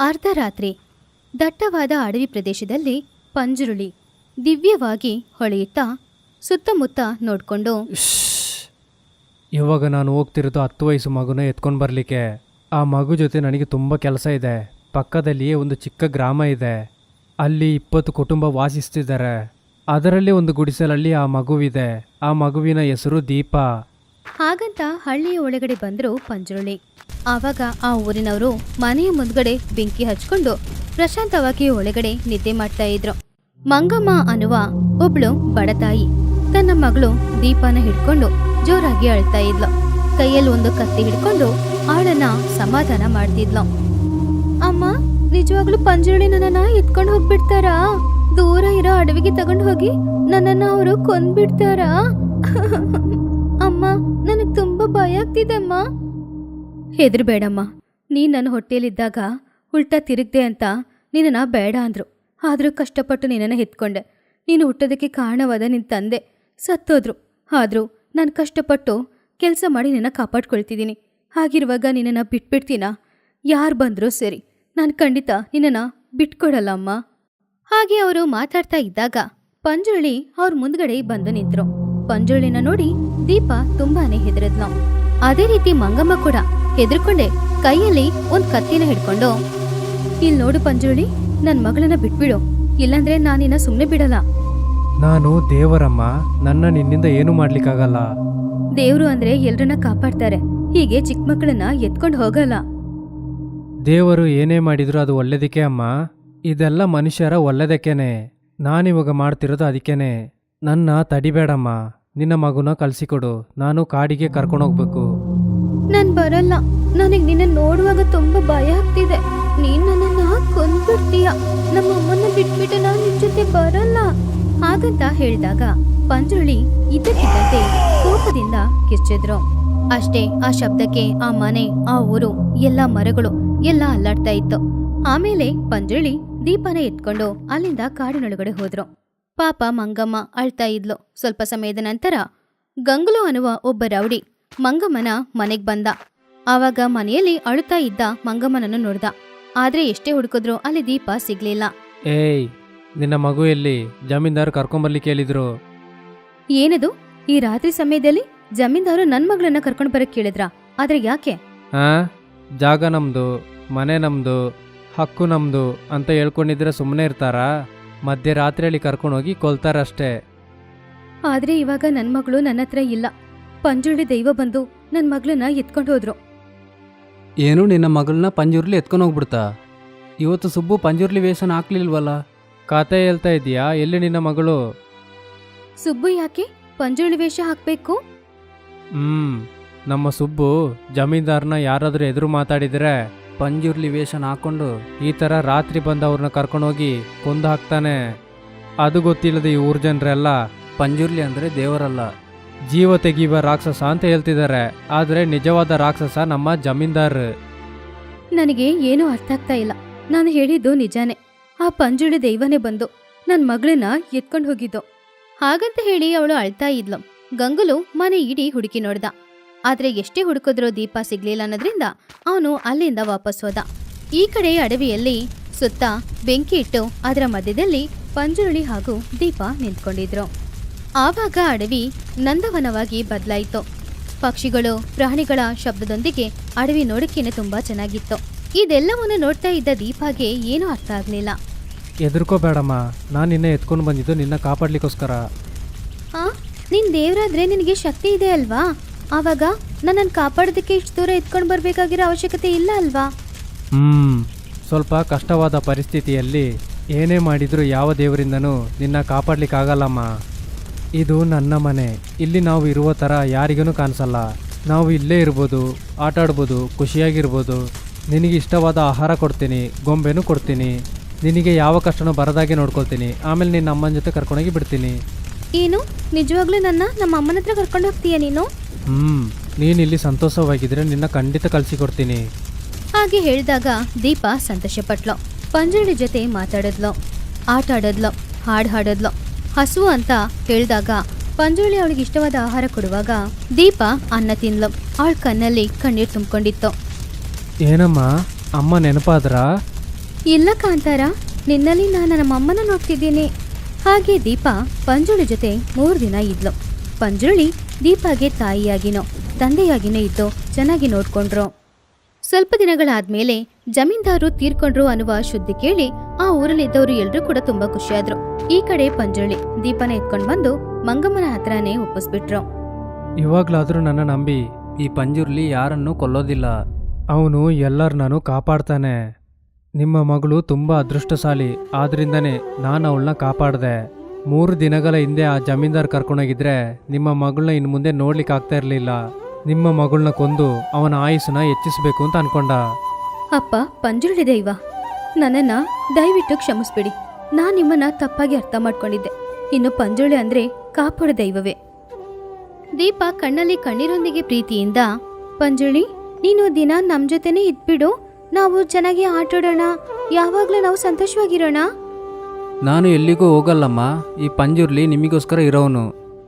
ಅರ್ಧರಾತ್ರಿ. ದಟ್ಟವಾದ ಅಡವಿ ಪ್ರದೇಶದಲ್ಲಿ ಪಂಜುರುಳಿ ದಿವ್ಯವಾಗಿ ಹೊಳೆಯುತ್ತಾ ಸುತ್ತಮುತ್ತ ನೋಡ್ಕೊಂಡು ಇವಾಗ ನಾನು ಹೋಗ್ತಿರೋದು ಹತ್ತು ವಯಸ್ಸು ಮಗುನ ಎತ್ಕೊಂಡು ಬರಲಿಕ್ಕೆ. ಆ ಮಗು ಜೊತೆ ನನಗೆ ತುಂಬ ಕೆಲಸ ಇದೆ. ಪಕ್ಕದಲ್ಲಿಯೇ ಒಂದು ಚಿಕ್ಕ ಗ್ರಾಮ ಇದೆ. ಅಲ್ಲಿ ಇಪ್ಪತ್ತು ಕುಟುಂಬ ವಾಸಿಸ್ತಿದ್ದಾರೆ. ಅದರಲ್ಲಿ ಒಂದು ಗುಡಿಸಲಲ್ಲಿ ಆ ಮಗುವಿದೆ. ಆ ಮಗುವಿನ ಹೆಸರು ದೀಪ. ಹಾಗಂತ ಹಳ್ಳಿಯ ಒಳಗಡೆ ಬಂದರು ಪಂಜುರುಳಿ ಆವಾಗ ಆ ಊರಿನವರು ಮನೆಯ ಮುಂದ್ಗಡೆ ಬೆಂಕಿ ಹಚ್ಕೊಂಡು ಪ್ರಶಾಂತವಾಗಿ ಒಳಗಡೆ ನಿದ್ದೆ ಮಾಡ್ತಾ ಇದ್ರು. ಮಂಗಮ್ಮ ಅನ್ನುವ ಒಬ್ಳು ಬಡತಾಯಿ. ತನ್ನ ಮಗಳು ದೀಪನ ಹಿಡ್ಕೊಂಡು ಜೋರಾಗಿ ಅಳ್ತಾ ಇದ್ಲು. ಕೈಯಲ್ಲಿ ಒಂದು ಕತ್ತಿ ಹಿಡ್ಕೊಂಡು ಅವಳನ್ನ ಸಮಾಧಾನ ಮಾಡ್ತಿದ್ಲು. ಅಮ್ಮ, ನಿಜವಾಗ್ಲೂ ಪಂಜುರುಳಿ ನನ್ನನ್ನ ಎತ್ಕೊಂಡು ಹೋಗ್ಬಿಡ್ತಾರಾ? ದೂರ ಇರೋ ಅಡವಿಗೆ ತಗೊಂಡು ಹೋಗಿ ನನ್ನನ್ನ ಅವರು ಕೊಂದ್ಬಿಡ್ತಾರಾ? ಅಮ್ಮ, ನನಗೆ ತುಂಬಾ ಭಯ ಆಗ್ತಿದೆಮ್ಮ. ಹೆದರ್ಬೇಡಮ್ಮ, ನೀನ್ ನನ್ನ ಹೊಟ್ಟೆಯಲ್ಲಿದ್ದಾಗ ಉಲ್ಟಾ ತಿರುಗ್ದೆ ಅಂತ ನಿನ್ನನ್ನು ಬೇಡ ಅಂದ್ರು. ಆದ್ರೂ ಕಷ್ಟಪಟ್ಟು ನಿನ್ನನ್ನು ಎತ್ಕೊಂಡೆ ನೀನು ಹುಟ್ಟೋದಕ್ಕೆ ಕಾರಣವಾದ ನಿನ್ನ ತಂದೆ. ಸತ್ತೋದ್ರು. ಆದ್ರೂ ನಾನು ಕಷ್ಟಪಟ್ಟು ಕೆಲಸ ಮಾಡಿ ನಿನ್ನ ಕಾಪಾಡ್ಕೊಳ್ತಿದ್ದೀನಿ ಹಾಗಿರುವಾಗ ನಿನ್ನನ್ನು ಬಿಟ್ಬಿಡ್ತೀನಾ? ಯಾರು ಬಂದರೂ ಸರಿ. ನಾನು ಖಂಡಿತ ನಿನ್ನನ್ನು ಬಿಟ್ಕೊಡಲ್ಲ ಅಮ್ಮ ಹಾಗೆ ಅವರು ಮಾತಾಡ್ತಾ ಇದ್ದಾಗ ಪಂಜುಳಿ ಅವ್ರ ಮುಂದ್ಗಡೆ ಬಂದು ನಿಂತ್ರು. ಪಂಜುಳಿನ ನೋಡಿ ದೀಪ ತುಂಬಾನೇ ಹೆದರದ್ಲು. ಅದೇ ರೀತಿ ಮಂಗಮ್ಮ ಕೂಡ ಹೆದರ್ಕೊಂಡೆ ಕೈಯಲ್ಲಿ ಒಂದ್ ಕತ್ತಿನ ಹಿಡ್ಕೊಂಡು ಇಲ್ ನೋಡು ಪಂಜುಳಿ ನನ್ ಮಗಳನ್ನ ಬಿಟ್ಬಿಡು. ಇಲ್ಲಾಂದ್ರೆ ನಾನಿನ್ನ ಸುಮ್ನೆ ಬಿಡಲ್ಲ. ನಾನು ದೇವರಮ್ಮ ನನ್ನ ನಿನ್ನಿಂದ ಏನೂ ಮಾಡ್ಲಿಕ್ಕಾಗಲ್ಲ? ದೇವ್ರು ಅಂದ್ರೆ ಎಲ್ರನ್ನ ಕಾಪಾಡ್ತಾರೆ. ಹೀಗೆ ಚಿಕ್ಕ ಮಕ್ಕಳನ್ನ ಎತ್ಕೊಂಡು ಹೋಗಲ್ಲ. ದೇವರು ಏನೇ ಮಾಡಿದ್ರು ಅದು ಒಳ್ಳೇದಕ್ಕೆ ಅಮ್ಮ. ಇದೆಲ್ಲ ಮನುಷ್ಯರ ಒಳ್ಳೇದಕ್ಕೇನೆ. ನಾನಿವಾಗ ಮಾಡ್ತಿರೋದು ಅದಕ್ಕೇನೆ. ನನ್ನ ತಡಿಬೇಡಮ್ಮ. ನಿನ್ನ ಮಗುನ ಕಳಿಸಿಕೊಡು. ನಾನು ಕಾಡಿಗೆ ಕರ್ಕೊಂಡೋಗ್ಬೇಕು ನಾನ್ ಬರಲ್ಲ. ನನಗ್ ನಿನ್ನ ನೋಡುವಾಗ ತುಂಬಾ ಭಯ ಆಗ್ತಿದೆ. ನೀನ್ ನನ್ನನ್ನ ಕೊಂದ್ಬಿಡ್ತೀಯ. ನಮ್ಮ ಅಮ್ಮನ ಬಿಟ್ಬಿಟ್ಟು ನಾನ್ ನಿನ್ ಜೊತೆ ಬರಲ್ಲ. ಹಾಗಂತ ಹೇಳಿದಾಗ ಪಂಜುಳಿ ಇದ್ದಕ್ಕಿದ್ದಂತೆ ಕೋಪದಿಂದ ಕಿರ್ಚಿದ್ರು. ಅಷ್ಟೇ ಆ ಶಬ್ದಕ್ಕೆ ಆ ಮನೆ, ಆ ಊರು, ಎಲ್ಲ ಮರಗಳು ಎಲ್ಲ ಅಲ್ಲಾಡ್ತಾ ಇತ್ತು. ಆಮೇಲೆ ಪಂಜುಳಿ ದೀಪನ ಎತ್ಕೊಂಡು ಅಲ್ಲಿಂದ ಕಾಡಿನೊಳಗಡೆ ಹೋದ್ರು. ಪಾಪ ಮಂಗಮ್ಮ ಅಳ್ತಾ ಇದ್ಲು. ಸ್ವಲ್ಪ ಸಮಯದ ನಂತರ ಗಂಗುಲು ಅನ್ನುವ ಒಬ್ಬ ರೌಡಿ ಮಂಗಮ್ಮನ ಮನೆಗ್ ಬಂದ. ಆವಾಗ ಮನೆಯಲ್ಲಿ ಅಳುತ್ತಾ ಇದ್ದ ಮಂಗಮ್ಮನನ್ನು ನೋಡ್ದ. ಆದ್ರೆ ಎಷ್ಟೇ ಹುಡುಕಿದ್ರು ಅಲ್ಲಿ ದೀಪ ಸಿಗ್ಲಿಲ್ಲ. ಏಯ್ ನಿನ್ನ ಮಗು ಎಲ್ಲಿ? ಜಮೀನ್ದಾರ್ ಕರ್ಕೊಂಬರ್ಲಿಕ್ಕೆ ಹೇಳಿದ್ರು ಏನದು? ಈ ರಾತ್ರಿ ಸಮಯದಲ್ಲಿ ಜಮೀನ್ದಾರು ನನ್ ಮಗಳನ್ನ ಕರ್ಕೊಂಡ್ ಬರಕ್ ಕೇಳಿದ್ರ? ಆದ್ರೆ ಯಾಕೆ? ಆ ಜಾಗ ನಮ್ದು ಮನೆ ನಮ್ದು ಹಕ್ಕು ನಮ್ದು ಅಂತ ಹೇಳ್ಕೊಂಡಿದ್ರೆ ಸುಮ್ಮನೆ ಇರ್ತಾರಾ? ಮಧ್ಯರಾತ್ರಿಯಲ್ಲಿ ಕರ್ಕೊಂಡೋಗಿ ಕೊಲ್ತಾರಷ್ಟೇ. ಆದ್ರೆ ಇವಾಗ ನನ್ ಮಗಳು ನನ್ನ ಹತ್ರ ಇಲ್ಲ. ಪಂಜುರ್ಲಿ ದೈವ ಬಂದು ನನ್ ಮಗಳನ್ನ ಎತ್ಕೊಂಡು ಹೋದ್ರು. ಏನು ನಿನ್ನ ಮಗಳನ್ನ ಪಂಜುರ್ಲಿ ಎತ್ಕೊಂಡು ಹೋಗ್ಬಿಡ್ತಾ ಇವತ್ತು ಸುಬ್ಬು ಪಂಜುರ್ಲಿ ವೇಷನ ಹಾಕ್ಲಿಲ್ವಲ್ಲ? ಕತೆ ಹೇಳ್ತಾ ಇದೀಯಾ ಎಲ್ಲಿ ನಿನ್ನ ಮಗಳು? ಸುಬ್ಬು ಯಾಕೆ? ಪಂಜುರ್ಲಿ ವೇಷ ಹಾಕ್ಬೇಕು? ಹ್ಮ್ ನಮ್ಮ ಸುಬ್ಬು ಜಮೀನ್ದಾರ್ನ ಯಾರಾದ್ರೂ ಎದುರು ಮಾತಾಡಿದ್ರೆ ಪಂಜುರ್ಲಿ ವೇಷನ ಹಾಕೊಂಡು ಈ ಥರ ರಾತ್ರಿ ಬಂದು ಅವ್ರನ್ನ ಕರ್ಕೊಂಡೋಗಿ ಕೊಂದು ಹಾಕ್ತಾನೆ. ಅದು ಗೊತ್ತಿಲ್ಲದೆ ಈ ಊರ್ ಜನರೆಲ್ಲ ಪಂಜುರ್ಲಿ ಅಂದ್ರೆ ದೇವರಲ್ಲ. ಜೀವ ತೆಗೀವ ರಾಕ್ಷಸ ಅಂತ ಹೇಳ್ತಿದ್ದಾರೆ. ಆದರೆ ನಿಜವಾದ ರಾಕ್ಷಸ ನಮ್ಮ ಜಮೀನ್ದಾರ್. ನನಗೆ ಏನೂ ಅರ್ಥ ಆಗ್ತಾ ಇಲ್ಲ. ನಾನು ಹೇಳಿದ್ದು ನಿಜಾನೇ. ಆ ಪಂಜುಳಿ ದೈವನೇ ಬಂದು ನನ್ನ ಮಗಳನ್ನ ಎತ್ಕೊಂಡು ಹೋಗಿದ್ದು. ಹಾಗಂತ ಹೇಳಿ ಅವಳು ಅಳ್ತಾ ಇದ್ಲು. ಗಂಗುಲು ಮನೆ ಇಡೀ ಹುಡುಕಿ ನೋಡ್ದ. ಆದ್ರೆ ಎಷ್ಟೇ ಹುಡುಕಿದ್ರೂ ದೀಪ ಸಿಗ್ಲಿಲ್ಲ ಅನ್ನೋದ್ರಿಂದ ಅವನು ಅಲ್ಲಿಂದ ವಾಪಸ್ ಹೋದ. ಈ ಕಡೆ ಅಡವಿಯಲ್ಲಿ ಸುತ್ತ ಬೆಂಕಿ ಇಟ್ಟು ಅದರ ಮಧ್ಯದಲ್ಲಿ ಪಂಜುರುಳಿ ಹಾಗೂ ದೀಪ ನಿಂತ್ಕೊಂಡಿದ್ರು. ಆವಾಗ ಅಡವಿ ನಂದವನವಾಗಿ ಬದಲಾಯಿತು. ಪಕ್ಷಿಗಳು ಪ್ರಾಣಿಗಳ ಶಬ್ದದೊಂದಿಗೆ ಅಡವಿ ನೋಡಕ್ಕೇನೆ ತುಂಬಾ ಚೆನ್ನಾಗಿತ್ತು. ಇದೆಲ್ಲವನ್ನು ನೋಡ್ತಾ ಇದ್ದ ದೀಪಾಗೆ ಏನೂ ಅರ್ಥ ಆಗ್ಲಿಲ್ಲ. ಎದುರ್ಕೋಬೇಡಮ್ಮ ನಾನು ನಿನ್ನೆ ಎತ್ಕೊಂಡು ಬಂದಿದ್ದು ನಿನ್ನ ಕಾಪಾಡ್ಲಿಕ್ಕೋಸ್ಕರ. ಆ? ನಿನ್ ದೇವ್ರಾದ್ರೆ ನಿನಗೆ ಶಕ್ತಿ ಇದೆ ಅಲ್ವಾ? ಆವಾಗ ನನ್ನನ್ನು ಕಾಪಾಡೋದಕ್ಕೆ ಇಷ್ಟು ದೂರ ಎತ್ಕೊಂಡು ಬರಬೇಕಾಗಿರೋ ಅವಶ್ಯಕತೆ ಇಲ್ಲ ಅಲ್ವಾ? ಹ್ಮ್ ಸ್ವಲ್ಪ ಕಷ್ಟವಾದ ಪರಿಸ್ಥಿತಿಯಲ್ಲಿ ಏನೇ ಮಾಡಿದರೂ ಯಾವ ದೇವರಿಂದನೂ ನಿನ್ನ ಕಾಪಾಡ್ಲಿಕ್ಕಾಗಲ್ಲಮ್ಮ. ಇದು ನನ್ನ ಮನೆ. ಇಲ್ಲಿ ನಾವು ಇರುವ ಥರ ಯಾರಿಗೂ ಕಾಣಿಸಲ್ಲ. ನಾವು ಇಲ್ಲೇ ಇರ್ಬೋದು ಆಟ ಆಡ್ಬೋದು ಖುಷಿಯಾಗಿರ್ಬೋದು. ನಿನಗೆ ಇಷ್ಟವಾದ ಆಹಾರ ಕೊಡ್ತೀನಿ ಗೊಂಬೆನೂ ಕೊಡ್ತೀನಿ. ನಿನಗೆ ಯಾವ ಕಷ್ಟನೂ ಬರದಾಗೆ ನೋಡ್ಕೊಳ್ತೀನಿ. ಆಮೇಲೆ ನಿನ್ನ ಅಮ್ಮನ ಜೊತೆ ಕರ್ಕೊಂಡೋಗಿ ಬಿಡ್ತೀನಿ. ಏನು? ನಿಜವಾಗ್ಲೂ ನನ್ನ ನಮ್ಮ ಅಮ್ಮನ ಹತ್ರ ಕರ್ಕೊಂಡು ಹೋಗ್ತೀಯ ನೀನು? ಹ್ಞೂ ನೀನು ಇಲ್ಲಿ ಸಂತೋಷವಾಗಿದ್ರೆ ನಿನ್ನ ಖಂಡಿತ ಕಳಿಸಿಕೊಡ್ತೀನಿ. ಹಾಗೆ ಹೇಳಿದಾಗ ದೀಪ ಸಂತೋಷಪಟ್ಲು ಪಂಜುಳಿ ಜೊತೆ ಮಾತಾಡಿದ್ಲು. ಆಟ ಆಡದ್ಲು ಹಾಡು ಹಾಡದ್ಲು. ಹಸುವು ಅಂತ ಹೇಳಿದಾಗ ಪಂಜುಳಿ ಅವಳಿಗೆ ಇಷ್ಟವಾದ ಆಹಾರ ಕೊಡುವಾಗ ದೀಪ ಅನ್ನ ತಿನ್ಲು. ಅವಳ ಕಣ್ಣಲ್ಲಿ ಕಣ್ಣೀರು ತುಂಬಿಕೊಂಡಿತ್ತು. ಏನಮ್ಮ ಅಮ್ಮ ನೆನಪಾದ್ರಾ? ಇಲ್ಲ ಕಾಂತಾರ ನಿನ್ನಲ್ಲಿ ನಾನು ನಮ್ಮ ಅಮ್ಮನ ನೋಡ್ತಿದ್ದೀನಿ. ಹಾಗೆ ದೀಪ ಪಂಜುಳಿ ಜೊತೆ ಮೂರು ದಿನ ಇದ್ಲು. ಪಂಜುಳಿ ದೀಪಾಗೆ ತಾಯಿಯಾಗಿನೋ, ತಂದೆಯಾಗಿನೋ ಇದ್ದು ಚೆನ್ನಾಗಿ ನೋಡ್ಕೊಂಡ್ರು. ಸ್ವಲ್ಪ ದಿನಗಳಾದ್ಮೇಲೆ ಜಮೀನ್ದಾರು ತೀರ್ಕೊಂಡ್ರು ಅನ್ನುವ ಸುದ್ದಿ ಕೇಳಿ ಆ ಊರಲ್ಲಿದ್ದವರು ಎಲ್ಲರೂ ಕೂಡ ತುಂಬಾ ಖುಷಿಯಾದ್ರು. ಈ ಕಡೆ ಪಂಜುರುಳಿ ದೀಪನ ಎತ್ಕೊಂಡ್ ಬಂದು ಮಂಗಮ್ಮನ ಹತ್ರನೇ ಒಪ್ಪಿಸ್ಬಿಟ್ರು. ಇವಾಗ್ಲಾದ್ರೂ ನನ್ನ ನಂಬಿ ಈ ಪಂಜುರ್ಲಿ ಯಾರನ್ನು ಕೊಲ್ಲೋದಿಲ್ಲ. ಅವನು ಎಲ್ಲರನ್ನೂ ಕಾಪಾಡ್ತಾನೆ. ನಿಮ್ಮ ಮಗಳು ತುಂಬ ಅದೃಷ್ಟಶಾಲಿ, ಆದ್ರಿಂದನೇ ನಾನು ಅವಳನ್ನ ಕಾಪಾಡಿದೆ. ಮೂರು ದಿನಗಳ ಹಿಂದೆ ಆ ಜಮೀನ್ದಾರ್ ಕರ್ಕೊಂಡೋಗಿದ್ರೆ ನಿಮ್ಮ ಮಗಳನ್ನ ಇನ್ನು ಮುಂದೆ ನೋಡ್ಲಿಕ್ಕೆ ಆಗ್ತಾ ಇರಲಿಲ್ಲ. ನಿಮ್ಮ ಮಗಳನ್ನ ಕೊಂದು ಅವನ ಆಯುಸ್ಸನ್ನ ಹೆಚ್ಚಿಸಬೇಕು ಅಂತ ಅನ್ಕೊಂಡ. ಅಪ್ಪ ಪಂಜುಳಿ ದೈವ ನನ್ನನ್ನ ದಯವಿಟ್ಟು ಕ್ಷಮಿಸ್ಬಿಡಿ. ನಾನು ನಿಮ್ಮನ್ನ ತಪ್ಪಾಗಿ ಅರ್ಥ ಮಾಡ್ಕೊಂಡಿದ್ದೆ. ಇನ್ನು ಪಂಜುಳಿ ಅಂದ್ರೆ ಕಾಪಾಡ ದೈವವೇ ದೀಪ ಕಣ್ಣಲ್ಲಿ ಕಣ್ಣೀರೊಂದಿಗೆ ಪ್ರೀತಿಯಿಂದ, ಪಂಜುಳಿ, ನೀನು ದಿನ ನಮ್ ಜೊತೆನೇ ಇದ್ಬಿಡು. ನಾವು ಚೆನ್ನಾಗಿ ಆಟಾಡೋಣ. ಯಾವಾಗ್ಲೂ ನಾವು ಸಂತೋಷವಾಗಿರೋಣ. ನಾನು ಎಲ್ಲಿಗೂ ಹೋಗಲ್ಲಮ್ಮ ಈ ಪಂಜುರ್ಲಿ ನಿಮಗೋಸ್ಕರ ಇರೋನು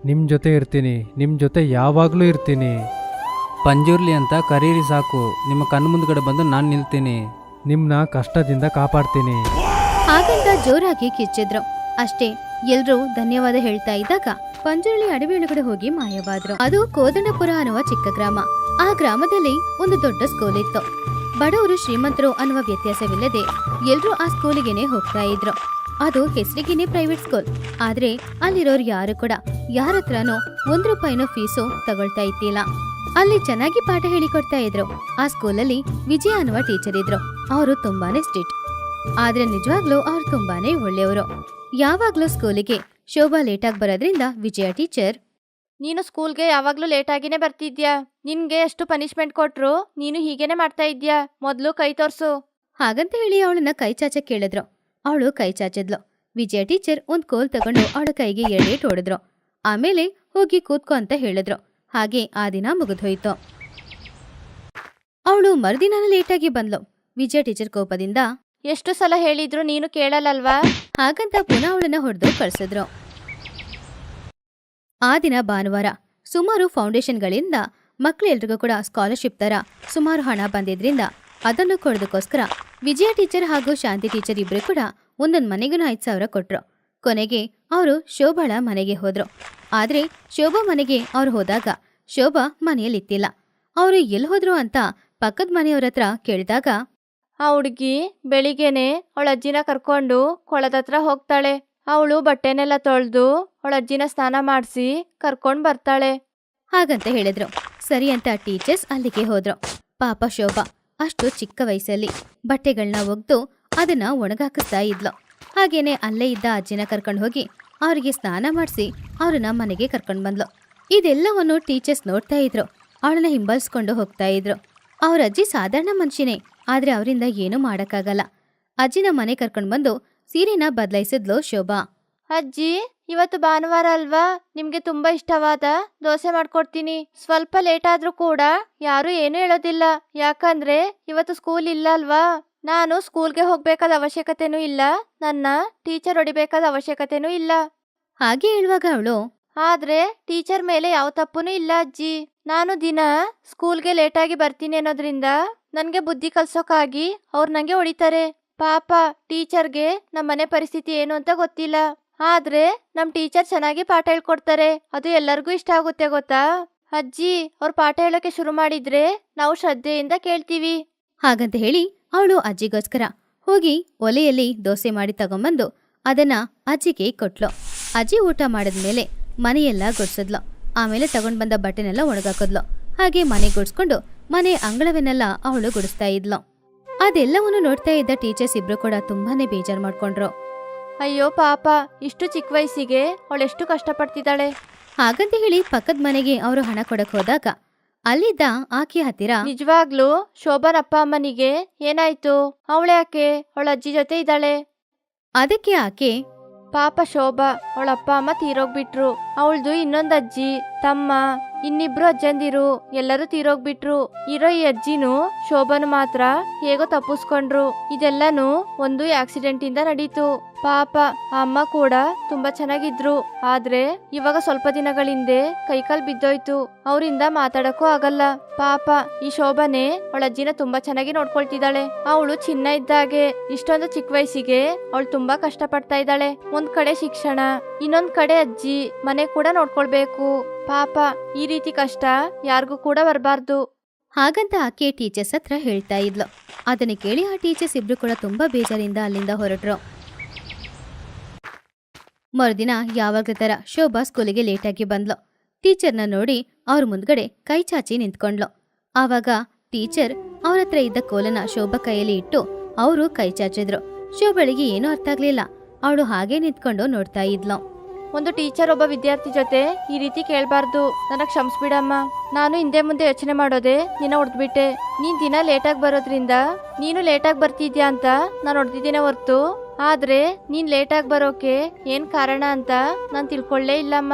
ನಿಮ್ಮ ಜೊತೆ ಇರ್ತೀನಿ ನಿಮ್ಮ ಜೊತೆ ಯಾವಾಗಲೂ ಇರ್ತೀನಿ. ಪಂಜುರ್ಲಿ ಅಂತ ಕರೀರಿ ಸಾಕು ನಿಮ್ಮ ಕಣ್ಣು ಮುಂದ್ಗಡೆ ಬಂದು ನಾನು ನಿಲ್ತೀನಿ. ನಿಮ್ಮನ್ನ ಕಷ್ಟದಿಂದ ಕಾಪಾಡ್ತೀನಿ. ಹಾಗಂತ ಜೋರಾಗಿ ಕಿಚ್ಚಿದ್ರು ಅಷ್ಟೇ ಎಲ್ರೂ ಧನ್ಯವಾದ ಹೇಳ್ತಾ ಇದ್ದಾಗ ಪಂಜುರ್ಲಿ ಅಡವಿ ಒಳಗಡೆ ಹೋಗಿ ಮಾಯವಾದ್ರು. ಅದು ಕೋದಂಡಪುರ ಅನ್ನುವ ಚಿಕ್ಕ ಗ್ರಾಮ. ಆ ಗ್ರಾಮದಲ್ಲಿ ಒಂದು ದೊಡ್ಡ ಸ್ಕೂಲ್ ಇತ್ತು. ಬಡವರು ಶ್ರೀಮಂತರು ಅನ್ನುವ ವ್ಯತ್ಯಾಸವಿಲ್ಲದೆ ಎಲ್ರೂ ಆ ಸ್ಕೂಲಿಗೆನೆ ಹೋಗ್ತಾ ಇದ್ರು. ಅದು ಹೆಸರಿಗೇನೆ ಪ್ರೈವೇಟ್ ಸ್ಕೂಲ್ ಆದ್ರೆ ಅಲ್ಲಿರೋರು ಯಾರು ಕೂಡ ಯಾರ ಹತ್ರನೂ ಒಂದ್ ರೂಪಾಯಿನೂ ಫೀಸು ತಗೊಳ್ತಾ ಇದ್ದಿಲ್ಲ. ಅಲ್ಲಿ ಚೆನ್ನಾಗಿ ಪಾಠ ಹೇಳಿಕೊಡ್ತಾ ಇದ್ರು. ಆ ಸ್ಕೂಲಲ್ಲಿ ವಿಜಯ ಅನ್ನುವ ಟೀಚರ್ ಇದ್ರು. ಅವರು ತುಂಬಾನೇ ಸ್ಟ್ರಿಕ್ಟ್ ಆದ್ರೆ ನಿಜವಾಗ್ಲೂ ಅವ್ರು ತುಂಬಾನೇ ಒಳ್ಳೆಯವರು. ಯಾವಾಗ್ಲೂ ಸ್ಕೂಲಿಗೆ ಶೋಭಾ ಲೇಟಾಗಿ ಬರೋದ್ರಿಂದ ವಿಜಯ ಟೀಚರ್ ನೀನು ಸ್ಕೂಲ್ಗೆ ಯಾವಾಗ್ಲೂ ಲೇಟಾಗಿನೇ ಬರ್ತಿದ್ಯಾ? ನಿನ್ಗೆ ಎಷ್ಟು ಪನಿಷ್ಮೆಂಟ್ ಕೊಟ್ರು? ನೀನು ಹೀಗೇನೆ ಮಾಡ್ತಾ ಇದ್ಯಾ? ಮೊದ್ಲು ಕೈ ತೋರ್ಸು. ಹಾಗಂತ ಹೇಳಿ ಅವಳನ್ನ ಕೈ ಚಾಚ ಕೇಳಿದ್ರು. ಅವಳು ಕೈ ಚಾಚಿದ್ಲು. ವಿಜಯ ಟೀಚರ್ ಒಂದು ಕೋಲ್ ತಗೊಂಡು ಅವಳ ಕೈಗೆ ಎರಡೇಟ್ ಹೊಡೆದ್ರು ಆಮೇಲೆ ಹೋಗಿ ಕೂತ್ಕೋ ಅಂತ ಹೇಳಿದ್ರು. ಹಾಗೆ ಆ ದಿನ ಮುಗಿದೋಯ್ತು ಅವಳು ಮರುದಿನ ಲೇಟಾಗಿ ಬಂದ್ಲು. ವಿಜಯ ಟೀಚರ್ ಕೋಪದಿಂದ ಎಷ್ಟು ಸಲ ಹೇಳಿದ್ರು ನೀನು ಕೇಳಲ್ಲಲ್ವಾ ಹಾಗಂತ ಪುನಃ ಅವಳನ್ನ ಹೊಡೆದು ಕಳ್ಸಿದ್ರು. ಆ ದಿನ ಭಾನುವಾರ ಸುಮಾರು ಫೌಂಡೇಶನ್ಗಳಿಂದ ಮಕ್ಕಳೆಲ್ರಿಗೂ ಕೂಡ ಸ್ಕಾಲರ್ಶಿಪ್ ತರ ಸುಮಾರು ಹಣ ಬಂದಿದ್ರಿಂದ ಅದನ್ನು ಕೊಡೋದಕ್ಕೋಸ್ಕರ ವಿಜಯ ಟೀಚರ್ ಹಾಗೂ ಶಾಂತಿ ಟೀಚರ್ ಇಬ್ಬರು ಕೂಡ ಒಂದೊಂದು ಮನೆಗೂ ಐದು ಸಾವಿರ ಕೊಟ್ರು. ಕೊನೆಗೆ ಅವರು ಶೋಭಾಳ ಮನೆಗೆ ಹೋದ್ರು. ಆದ್ರೆ ಶೋಭಾ ಮನೆಗೆ ಅವ್ರು ಹೋದಾಗ ಶೋಭಾ ಮನೆಯಲ್ಲಿತ್ತಿಲ್ಲ. ಅವರು ಎಲ್ಲಿ ಹೋದ್ರು ಅಂತ ಪಕ್ಕದ ಮನೆಯವ್ರ ಹತ್ರ ಕೇಳಿದಾಗ ಆ ಹುಡುಗಿ ಬೆಳಿಗ್ಗೆನೆ ಅವಳ ಅಜ್ಜಿನ ಕರ್ಕೊಂಡು ಕೊಳದ ಹತ್ರ ಹೋಗ್ತಾಳೆ. ಅವಳು ಬಟ್ಟೆನೆಲ್ಲ ತೊಳೆದು ಅವಳ ಅಜ್ಜಿನ ಸ್ನಾನ ಮಾಡಿಸಿ ಕರ್ಕೊಂಡು ಬರ್ತಾಳೆ. ಹಾಗಂತ ಹೇಳಿದ್ರು. ಸರಿ ಅಂತ ಟೀಚರ್ಸ್ ಅಲ್ಲಿಗೆ ಹೋದ್ರು. ಪಾಪ ಶೋಭಾ. ಅಷ್ಟು ಚಿಕ್ಕ ವಯಸ್ಸಲ್ಲಿ ಬಟ್ಟೆಗಳನ್ನ ಒಗೆದು ಅದನ್ನ ಒಣಗಾಕಿಸ್ತಾ ಇದ್ಲು. ಹಾಗೇನೆ ಅಲ್ಲೇ ಇದ್ದ ಅಜ್ಜಿನ ಕರ್ಕೊಂಡು ಹೋಗಿ ಅವರಿಗೆ ಸ್ನಾನ ಮಾಡಿಸಿ ಅವ್ರನ್ನ ಮನೆಗೆ ಕರ್ಕೊಂಡು ಬಂದ್ಲು. ಇದೆಲ್ಲವನ್ನು ಟೀಚರ್ಸ್ ನೋಡ್ತಾ ಇದ್ರು. ಅವಳನ್ನ ಹಿಂಬಾಲಿಸ್ಕೊಂಡು ಹೋಗ್ತಾ ಇದ್ರು. ಅವ್ರ ಅಜ್ಜಿ ಸಾಧಾರಣ ಮನುಷ್ಯನೇ ಆದ್ರೆ ಅವರಿಂದ ಏನೂ ಮಾಡೋಕ್ಕಾಗಲ್ಲ. ಅಜ್ಜಿನ ಮನೆ ಕರ್ಕೊಂಡು ಬಂದು ಸೀರೆನ ಬದಲಾಯಿಸಿದ್ಲು ಶೋಭಾ. ಅಜ್ಜಿ ಇವತ್ತು ಭಾನುವಾರ ಅಲ್ವಾ? ನಿಮಗೆ ತುಂಬಾ ಇಷ್ಟವಾದ ದೋಸೆ ಮಾಡ್ಕೊಡ್ತೀನಿ. ಸ್ವಲ್ಪ ಲೇಟ್ ಆದ್ರೂ ಕೂಡ ಯಾರು ಏನು ಹೇಳೋದಿಲ್ಲ. ಯಾಕಂದ್ರೆ ಇವತ್ತು ಸ್ಕೂಲ್ ಇಲ್ಲ ಅಲ್ವಾ? ನಾನು ಸ್ಕೂಲ್ಗೆ ಹೋಗ್ಬೇಕಾದ ಅವಶ್ಯಕತೆನೂ ಇಲ್ಲ. ನನ್ನ ಟೀಚರ್ ಹೊಡಿಬೇಕಾದ ಅವಶ್ಯಕತೆನೂ ಇಲ್ಲ. ಹಾಗೆ ಹೇಳುವಾಗ ಅವಳು ಆದ್ರೆ ಟೀಚರ್ ಮೇಲೆ ಯಾವ ತಪ್ಪುನೂ ಇಲ್ಲ ಅಜ್ಜಿ. ನಾನು ದಿನ ಸ್ಕೂಲ್ಗೆ ಲೇಟಾಗಿ ಬರ್ತೀನಿ ಅನ್ನೋದ್ರಿಂದ ನನಗೆ ಬುದ್ಧಿ ಕಲ್ಸೋಕಾಗಿ ಅವ್ರು ನನಗೆ ಹೊಡಿತಾರೆ. ಪಾಪ ಟೀಚರ್ಗೆ ನಮ್ಮನೆ ಪರಿಸ್ಥಿತಿ ಏನು ಅಂತ ಗೊತ್ತಿಲ್ಲ. ಆದ್ರೆ ನಮ್ ಟೀಚರ್ ಚೆನ್ನಾಗಿ ಪಾಠ ಹೇಳ್ಕೊಡ್ತಾರೆ. ಅದು ಎಲ್ಲರಿಗೂ ಇಷ್ಟ ಆಗುತ್ತೆ ಗೊತ್ತಾ? ಅಜ್ಜಿ, ಅವ್ರು ಪಾಠ ಹೇಳೋಕೆ ಶುರು ಮಾಡಿದ್ರೆ ನಾವು ಶ್ರದ್ಧೆಯಿಂದ ಕೇಳ್ತೀವಿ. ಹಾಗಂತ ಹೇಳಿ ಅವಳು ಅಜ್ಜಿಗೋಸ್ಕರ ಹೋಗಿ ಒಲೆಯಲ್ಲಿ ದೋಸೆ ಮಾಡಿ ತಗೊಂಬಂದು ಅದನ್ನ ಅಜ್ಜಿಗೆ ಕೊಟ್ಲು. ಅಜ್ಜಿ ಊಟ ಮಾಡಿದ್ಮೇಲೆ ಮನೆಯೆಲ್ಲ ಗುಡ್ಸಿದ್ಲು. ಆಮೇಲೆ ತಗೊಂಡ್ ಬಂದ ಬಟ್ಟೆನೆಲ್ಲ ಒಣಗಾಕದ್ಲು. ಹಾಗೆ ಮನೆ ಗುಡ್ಸ್ಕೊಂಡು ಮನೆ ಅಂಗಳವನ್ನೆಲ್ಲ ಅವಳು ಗುಡಿಸ್ತಾ ಇದ್ಲು. ಅದೆಲ್ಲವನ್ನು ನೋಡ್ತಾ ಇದ್ದ ಟೀಚರ್ಸ್ ಇಬ್ರು ಕೂಡ ತುಂಬಾನೇ ಬೇಜಾರ್ ಮಾಡ್ಕೊಂಡ್ರು. ಅಯ್ಯೋ ಪಾಪ ಇಷ್ಟು ಚಿಕ್ಕ ವಯಸ್ಸಿಗೆ ಅವಳೆಷ್ಟು ಕಷ್ಟಪಡ್ತಿದ್ದಾಳೆ? ಹಾಗಂತ ಹೇಳಿ ಪಕ್ಕದ ಮನೆಗೆ ಅವರು ಹಣ ಕೊಡಕ್ ಹೋದಾಗ ಅಲ್ಲಿದ್ದ ಆಕೆ ಹತ್ತಿರ ನಿಜವಾಗ್ಲೂ ಶೋಭನ್ ಅಪ್ಪ ಅಮ್ಮನಿಗೆ ಏನಾಯ್ತು? ಅವಳೆ ಆಕೆ ಅವಳ ಅಜ್ಜಿ ಜೊತೆ ಇದ್ದಾಳೆ? ಅದಕ್ಕೆ ಆಕೆ ಪಾಪ ಶೋಭಾ ಅವಳ ಅಪ್ಪ ಅಮ್ಮ ತೀರೋಗ್ಬಿಟ್ರು. ಅವಳ್ದು ಇನ್ನೊಂದ್ ಅಜ್ಜಿ ತಮ್ಮ ಇನ್ನಿಬ್ರು ಅಜ್ಜಂದಿರು ಎಲ್ಲರೂ ತೀರೋಗ್ಬಿಟ್ರು. ಇರೋ ಈ ಅಜ್ಜಿನೂ ಶೋಭನು ಮಾತ್ರ ಹೇಗೋ ತಪ್ಪಿಸ್ಕೊಂಡ್ರು. ಇದೆಲ್ಲನೂ ಒಂದು ಆಕ್ಸಿಡೆಂಟ್ ಇಂದ ನಡೀತು. ಪಾಪ, ಅಮ್ಮ ಕೂಡ ತುಂಬಾ ಚೆನ್ನಾಗಿದ್ರು. ಆದ್ರೆ ಇವಾಗ ಸ್ವಲ್ಪ ದಿನಗಳ ಹಿಂದೆ ಕೈಕಾಲ್ ಬಿದ್ದೋಯ್ತು. ಅವರಿಂದ ಮಾತಾಡಕ್ಕೂ ಆಗಲ್ಲ. ಪಾಪ, ಈ ಶೋಭನೆ ಅವಳ ಅಜ್ಜಿನ ತುಂಬಾ ಚೆನ್ನಾಗಿ ನೋಡ್ಕೊಳ್ತಿದ್ದಾಳೆ. ಅವಳು ಚಿನ್ನ ಇದ್ದಾಗೆ ಇಷ್ಟೊಂದು ಚಿಕ್ಕ ವಯಸ್ಸಿಗೆ ಅವಳು ತುಂಬಾ ಕಷ್ಟ ಪಡ್ತಾ ಇದ್ದಾಳೆ. ಒಂದ್ ಕಡೆ ಶಿಕ್ಷಣ, ಇನ್ನೊಂದ್ ಕಡೆ ಅಜ್ಜಿ, ಮನೆ ಕೂಡ ನೋಡ್ಕೊಳ್ಬೇಕು. ಪಾಪ, ಈ ರೀತಿ ಕಷ್ಟ ಯಾರಿಗೂ ಕೂಡ ಬರಬಾರ್ದು. ಹಾಗಂತ ಆಕೆ ಟೀಚರ್ಸ್ ಹತ್ರ ಹೇಳ್ತಾ ಇದ್ಲು. ಅದನ್ನ ಕೇಳಿ ಆ ಟೀಚರ್ಸ್ ಇಬ್ರು ಕೂಡ ತುಂಬಾ ಬೇಜಾರಿಂದ ಅಲ್ಲಿಂದ ಹೊರಟ್ರು. ಮರುದಿನ ಯಾವಾಗ ತರ ಶೋಭಾ ಸ್ಕೂಲಿಗೆ ಲೇಟಾಗಿ ಬಂದ್ಲು. ಟೀಚರ್ನ ನೋಡಿ ಅವ್ರ ಮುಂದ್ಗಡೆ ಕೈ ಚಾಚಿ ನಿಂತ್ಕೊಂಡ್ಲು. ಆವಾಗ ಟೀಚರ್ ಅವ್ರ ಹತ್ರ ಇದ್ದ ಕೋಲನ ಶೋಭಾ ಕೈಯಲ್ಲಿ ಇಟ್ಟು ಅವರು ಕೈ ಚಾಚಿದ್ರು. ಶೋಭಳಿಗೆ ಏನೂ ಅರ್ಥ ಆಗ್ಲಿಲ್ಲ. ಅವಳು ಹಾಗೆ ನಿಂತ್ಕೊಂಡು ನೋಡ್ತಾ ಇದ್ಲು. ಒಂದು ಟೀಚರ್ ಒಬ್ಬ ವಿದ್ಯಾರ್ಥಿ ಜೊತೆ ಈ ರೀತಿ ಕೇಳಬಾರ್ದು. ನನಗೆ ಕ್ಷಮಿಸ್ಬಿಡಮ್ಮ ನಾನು ಹಿಂದೆ ಮುಂದೆ ಯೋಚನೆ ಮಾಡೋದೆ ನಿನ್ನ ಹೊಡೆದ್ಬಿಟ್ಟೆ. ನೀನ್ ದಿನ ಲೇಟಾಗಿ ಬರೋದ್ರಿಂದ ನೀನು ಲೇಟಾಗಿ ಬರ್ತಿದ್ಯಾ ಅಂತ ನಾನು ಹೊಡೆದಿದ್ದೀನ ಹೊರ್ತು. ಆದ್ರೆ ನೀನ್ ಲೇಟಾಗಿ ಬರೋಕೆ ಏನ್ ಕಾರಣ ಅಂತ ನಾನು ತಿಳ್ಕೊಳ್ಳೇ ಇಲ್ಲಮ್ಮ.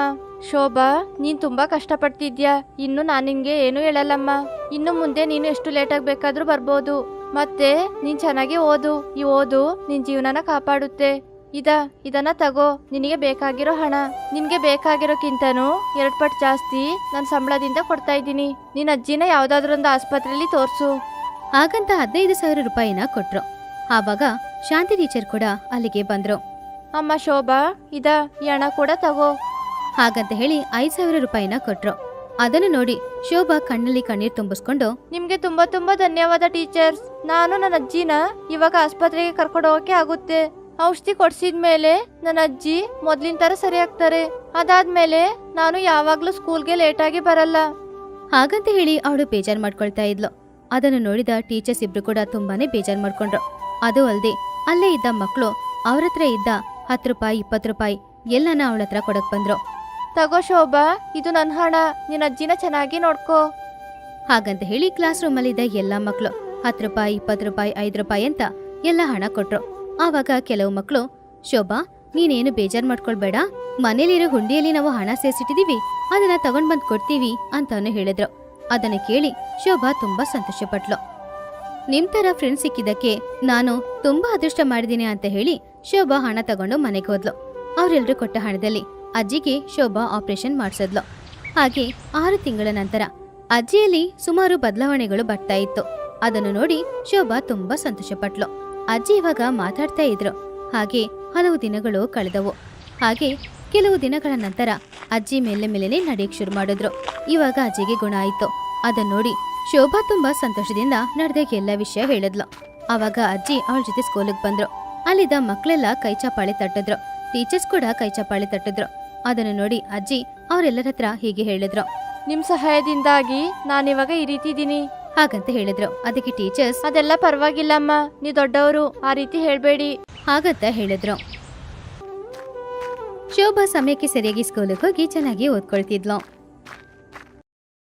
ಶೋಭಾ, ನೀನ್ ತುಂಬಾ ಕಷ್ಟಪಡ್ತಿದ್ಯಾ? ಇನ್ನು ನಾನು ನಿಂಗೆ ಏನು ಹೇಳಲ್ಲಮ್ಮ. ಇನ್ನು ಮುಂದೆ ನೀನು ಎಷ್ಟು ಲೇಟಾಗಿ ಬೇಕಾದ್ರೂ ಬರ್ಬೋದು. ಮತ್ತೆ ನೀನ್ ಚೆನ್ನಾಗಿ ಓದು. ಈ ಓದು ನಿನ್ ಜೀವನನ ಕಾಪಾಡುತ್ತೆ. ಇದ, ಇದನ್ನ ತಗೋ. ನಿನಗೆ ಬೇಕಾಗಿರೋ ಹಣ. ನಿನ್ಗೆ ಬೇಕಾಗಿರೋಕ್ಕಿಂತನೂ ಎರಡ್ ಪಟ್ ಜಾಸ್ತಿ ನನ್ನ ಸಂಬಳದಿಂದ ಕೊಡ್ತಾ ಇದ್ದೀನಿ. ನಿನ್ನ ಅಜ್ಜಿನ ಯಾವ್ದಾದ್ರೊಂದು ಆಸ್ಪತ್ರೆಯಲ್ಲಿ ತೋರ್ಸು. ಹಾಗಂತ ಹದಿನೈದು ಸಾವಿರ ರೂಪಾಯಿನ ಕೊಟ್ರು. ಆವಾಗ ಶಾಂತಿ ಟೀಚರ್ ಕೂಡ ಅಲ್ಲಿಗೆ ಬಂದ್ರು. ಅಮ್ಮ ಶೋಭಾ ಇದ ಈ ಹಣ ಕೂಡ ತಗೋ. ಹಾಗಂತ ಹೇಳಿ ಐದ್ ಸಾವಿರ ರೂಪಾಯಿನ ಕೊಟ್ರು. ಅದನ್ನು ನೋಡಿ ಶೋಭಾ ಕಣ್ಣಲ್ಲಿ ಕಣ್ಣೀರ್ ತುಂಬಿಸ್ಕೊಂಡು ನಿಮ್ಗೆ ತುಂಬಾ ತುಂಬಾ ಧನ್ಯವಾದ ಟೀಚರ್ಸ್. ನಾನು ನನ್ನ ಅಜ್ಜಿನ ಇವಾಗ ಆಸ್ಪತ್ರೆಗೆ ಕರ್ಕೊಂಡು ಹೋಗಕ್ಕೆ ಆಗುತ್ತೆ. ಔಷಧಿ ಕೊಡ್ಸಿದ್ಮೇಲೆ ನನ್ನ ಅಜ್ಜಿ ಮೊದ್ಲಿನ ತರ ಸರಿ ಆಗ್ತಾರೆ. ಅದಾದ್ಮೇಲೆ ನಾನು ಯಾವಾಗ್ಲೂ ಸ್ಕೂಲ್ಗೆ ಲೇಟಾಗಿ ಬರಲ್ಲ. ಹಾಗಂತ ಹೇಳಿ ಅವಳು ಬೇಜಾರ್ ಮಾಡ್ಕೊಳ್ತಾ ಇದ್ಲು. ಅದನ್ನು ನೋಡಿದ ಟೀಚರ್ಸ್ ಇಬ್ರು ಕೂಡ ತುಂಬಾನೇ ಬೇಜಾರ್ ಮಾಡ್ಕೊಂಡ್ರು. ಅದು ಅಲ್ದೆ ಅಲ್ಲೇ ಇದ್ದ ಮಕ್ಕಳು ಅವ್ರ ಹತ್ರ ಇದ್ದ ಹತ್ತು ರೂಪಾಯಿ ಇಪ್ಪತ್ತು ರೂಪಾಯಿ ಎಲ್ಲನ ಅವಳ ಹತ್ರ ಕೊಡಕ್ ಬಂದ್ರು. ತಗೋ ಶೋಭಾ ಇದು ನನ್ನ ಹಣ. ನಿನ್ನ ಅಜ್ಜಿನ ಚೆನ್ನಾಗಿ ನೋಡ್ಕೋ. ಹಾಗಂತ ಹೇಳಿ ಕ್ಲಾಸ್ ರೂಮಲ್ಲಿದ್ದ ಎಲ್ಲಾ ಮಕ್ಕಳು ಹತ್ತು ರೂಪಾಯಿ ಇಪ್ಪತ್ತು ರೂಪಾಯಿ ಐದು ರೂಪಾಯಿ ಅಂತ ಎಲ್ಲ ಹಣ ಕೊಟ್ರು. ಆವಾಗ ಕೆಲವು ಮಕ್ಕಳು ಶೋಭಾ ನೀನೇನು ಬೇಜಾರ್ ಮಾಡ್ಕೊಳ್ಬೇಡ. ಮನೇಲಿರೋ ಹುಂಡಿಯಲ್ಲಿ ನಾವು ಹಣ ಸೇರಿಸಿಟ್ಟಿದೀವಿ. ಅದನ್ನ ತಗೊಂಡ್ ಬಂದ್ ಕೊಡ್ತೀವಿ ಅಂತಾನು ಹೇಳಿದ್ರು. ಅದನ್ನ ಕೇಳಿ ಶೋಭಾ ತುಂಬಾ ಸಂತೋಷಪಟ್ಲು. ನಿಮ್ ತರ ಫ್ರೆಂಡ್ ಸಿಕ್ಕಿದ್ದಕ್ಕೆ ನಾನು ತುಂಬಾ ಅದೃಷ್ಟ ಮಾಡಿದೀನಿ ಅಂತ ಹೇಳಿ ಶೋಭಾ ಹಣ ತಗೊಂಡು ಮನೆಗೆ ಹೋದ್ಲು. ಅವರೆಲ್ಲರೂ ಕೊಟ್ಟ ಹಣದಲ್ಲಿ ಅಜ್ಜಿಗೆ ಶೋಭಾ ಆಪರೇಷನ್ ಮಾಡಿಸಿದ್ಲು. ಹಾಗೆ ಆರು ತಿಂಗಳ ನಂತರ ಅಜ್ಜಿಯಲ್ಲಿ ಸುಮಾರು ಬದಲಾವಣೆಗಳು ಬರ್ತಾ ಇತ್ತು. ಅದನ್ನು ನೋಡಿ ಶೋಭಾ ತುಂಬಾ ಸಂತೋಷಪಟ್ಲು. ಅಜ್ಜಿ ಇವಾಗ ಮಾತಾಡ್ತಾ ಇದ್ರು. ಹಾಗೆ ಹಲವು ದಿನಗಳು ಕಳೆದವು. ಹಾಗೆ ಕೆಲವು ದಿನಗಳ ನಂತರ ಅಜ್ಜಿ ಮೇಲೆ ಮೇಲೆನೆ ನಡೆಯಕ್ ಶುರು ಮಾಡಿದ್ರು. ಇವಾಗ ಅಜ್ಜಿಗೆ ಗುಣ ಆಯ್ತು. ಅದನ್ನು ನೋಡಿ ಶೋಭಾ ತುಂಬಾ ಸಂತೋಷದಿಂದ ನಡೆದ ಎಲ್ಲ ವಿಷಯ ಹೇಳಿದ್ಲು. ಅವಾಗ ಅಜ್ಜಿ ಅವಳ ಜೊತೆ ಸ್ಕೂಲಿಗೆ ಬಂದ್ರು. ಅಲ್ಲಿದ್ದ ಮಕ್ಕಳೆಲ್ಲ ಕೈ ಚಪಾಳಿ ತಟ್ಟಿದ್ರು. ಟೀಚರ್ಸ್ ಕೂಡ ಕೈ ಚಪಾಳಿ ತಟ್ಟಿದ್ರು. ಅದನ್ನು ನೋಡಿ ಅಜ್ಜಿ ಅವರೆಲ್ಲರ ಹತ್ರ ಹೀಗೆ ಹೇಳಿದ್ರು. ನಿಮ್ ಸಹಾಯದಿಂದಾಗಿ ನಾನಿವಾಗ ಈ ರೀತಿ ಇದ್ದೀನಿ. ಹಾಗಂತ ಹೇಳಿದ್ರು. ಅದಕ್ಕೆ ಟೀಚರ್ಸ್ ಅದೆಲ್ಲ ಪರವಾಗಿಲ್ಲಮ್ಮ. ನೀ ದೊಡ್ಡವರು ಆ ರೀತಿ ಹೇಳ್ಬೇಡಿ. ಹಾಗಂತ ಹೇಳಿದ್ರು. ಶೋಭಾ ಸಮಯಕ್ಕೆ ಸರಿಯಾಗಿ ಸ್ಕೂಲಿಗೆ ಹೋಗಿ ಚೆನ್ನಾಗಿ ಓದ್ಕೊಳ್ತಿದ್ಲು.